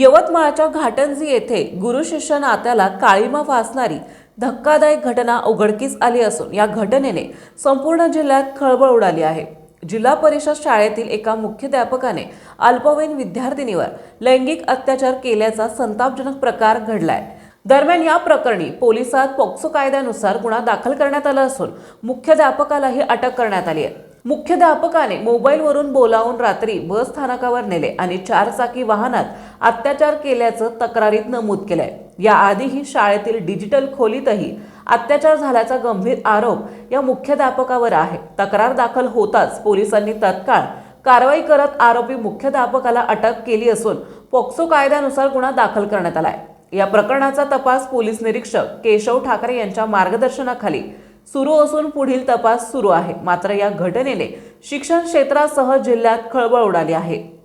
यवतमाळच्या घाटंजी येथे गुरु शिष्य नात्याला काळीमा फासणारी धक्कादायक घटना उघडकीस आली असून या घटनेने संपूर्ण जिल्ह्यात खळबळ उडाली आहे. जिल्हा परिषद शाळेतील एका मुख्याध्यापकाने अल्पवयीन विद्यार्थिनीवर लैंगिक अत्याचार केल्याचा संतापजनक प्रकार घडलाय. दरम्यान या प्रकरणी पोलिसात पोक्सो कायद्यानुसार गुन्हा दाखल करण्यात आला असून मुख्याध्यापकालाही अटक करण्यात आली आहे. मुख्याध्यापकाने मोबाईलवरून बोलावून रात्री बस स्थानकावर नेले आणि चारचाकी वाहनात अत्याचार केल्याचं तक्रारीत नमूद केलंय. याआधीही शाळेतील डिजिटल खोलीतही अत्याचार झाल्याचा गंभीर आरोप या मुख्याध्यापकावर आहे. तक्रार दाखल होताच पोलिसांनी तत्काळ कारवाई करत आरोपी मुख्याध्यापकाला अटक केली असून पोक्सो कायद्यानुसार गुन्हा दाखल करण्यात आलाय. या प्रकरणाचा तपास पोलीस निरीक्षक केशव ठाकरे यांच्या मार्गदर्शनाखाली सुरू असून पुढील तपास सुरू आहे. मात्र या घटनेने शिक्षण क्षेत्रासह जिल्ह्यात खळबळ उडाली आहे.